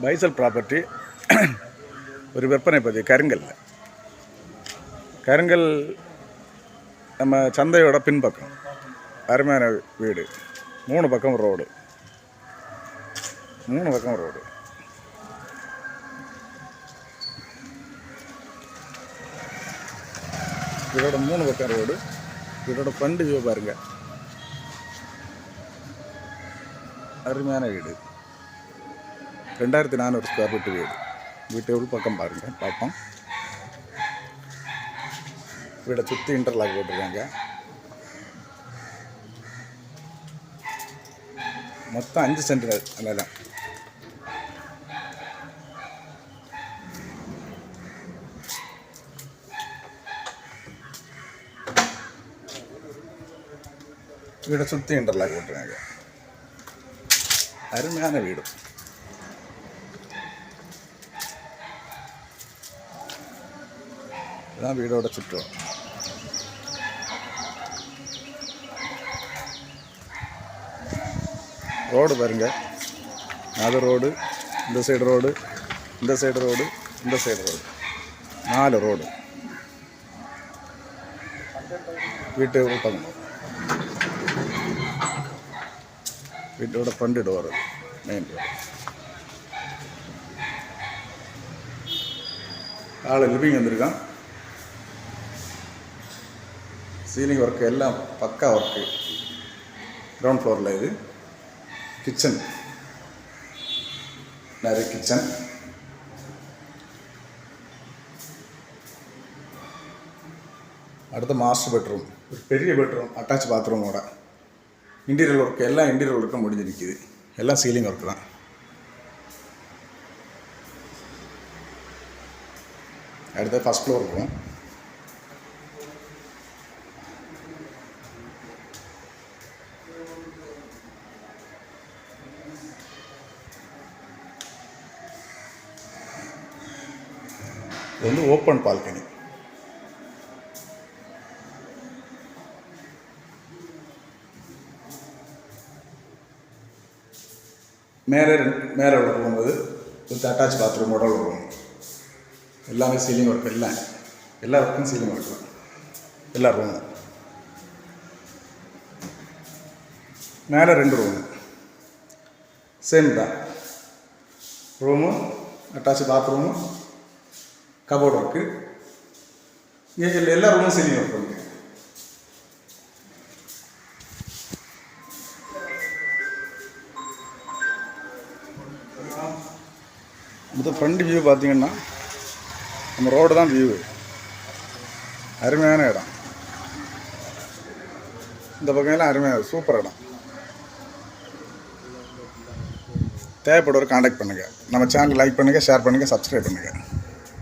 பைசல் property ஒரு விற்பனை பதிவு கருங்கல். கருங்கல் நம்ம சந்தையோட பின்பக்கம். அருமையான வீடு. மூணு பக்கம் ரோடு. மூணு பக்கம் ரோடு. இதோட மூணு பக்கம் ரோடு. இதோட ஃப்ரண்ட் வியூ பாருங்க. அருமையான வீடு. ரெண்டாயிரத்தி நானூறு ஸ்கொயர் ஃபீட் வீடு. வீட்டு உள் பக்கம் பாருங்க பார்ப்போம். வீடை சுற்றி இன்டர்லாக் போட்டிருக்காங்க. மொத்தம் அஞ்சு சென்ட் நிலம் வீடை சுற்றி இன்டர்லாக் போட்டிருக்காங்க. அருமையான வீடு. இதுதான் வீடோட சுற்றம் ரோடு பாருங்க. அது ரோடு இந்த சைடு ரோடு இந்த சைடு ரோடு இந்த சைடு ரோடு. நாலு ரோடு. வீட்டு பக்கம் வீட்டோட ஃப்ரண்ட் டோர் மெயின் டோர் ஆள் லிவிங் வந்திருக்கான். சீலிங் ஒர்க்கு எல்லாம் பக்கா ஒர்க்கு கிரவுண்ட் ஃப்ளோரில் இது. கிச்சன் நிறைய கிச்சன் அடுத்து மாஸ்டர் பெட்ரூம் ஒரு பெரிய பெட்ரூம் அட்டாச் பாத்ரூமோட இன்டீரியர் ஒர்க் எல்லாம் இன்டீரியர் ஒர்க்கும் முடிஞ்சு நிற்கிது எல்லாம் சீலிங் ஒர்க் தான். அடுத்து ஃபஸ்ட் ஃப்ளோர் போகும் இது வந்து ஓப்பன் பால்கனி மேலே மேலே உள்ள ரூம் இது வித் அட்டாச் பாத்ரூமோட உள்ள ரூம் எல்லாமே சீலிங் ஒர்க் எல்லாம் எல்லா ஒர்க்கும் சீலிங் ஒர்க் எல்லா ரூமும் மேலே ரெண்டு ரூமு சேம் தான். Room attach bathroom cupboard work இங்கே எல்லா- எல்லா ரூமும் சீலிங் ஒர்க் இருக்கு. இது ஃப்ரண்ட் வியூ பார்த்தீங்கன்னா நம்ம ரோடு தான் வியூ அருமையான இடம். இந்த பக்கம் எல்லாம் அருமையாக சூப்பர் இடம். தேவைப்படுவோர் காண்டாக்ட் பண்ணுங்கள் நம்ம சேனல் லைக் பண்ணுங்கள் ஷேர் பண்ணுங்கள் சப்ஸ்கிரைப் பண்ணுங்கள்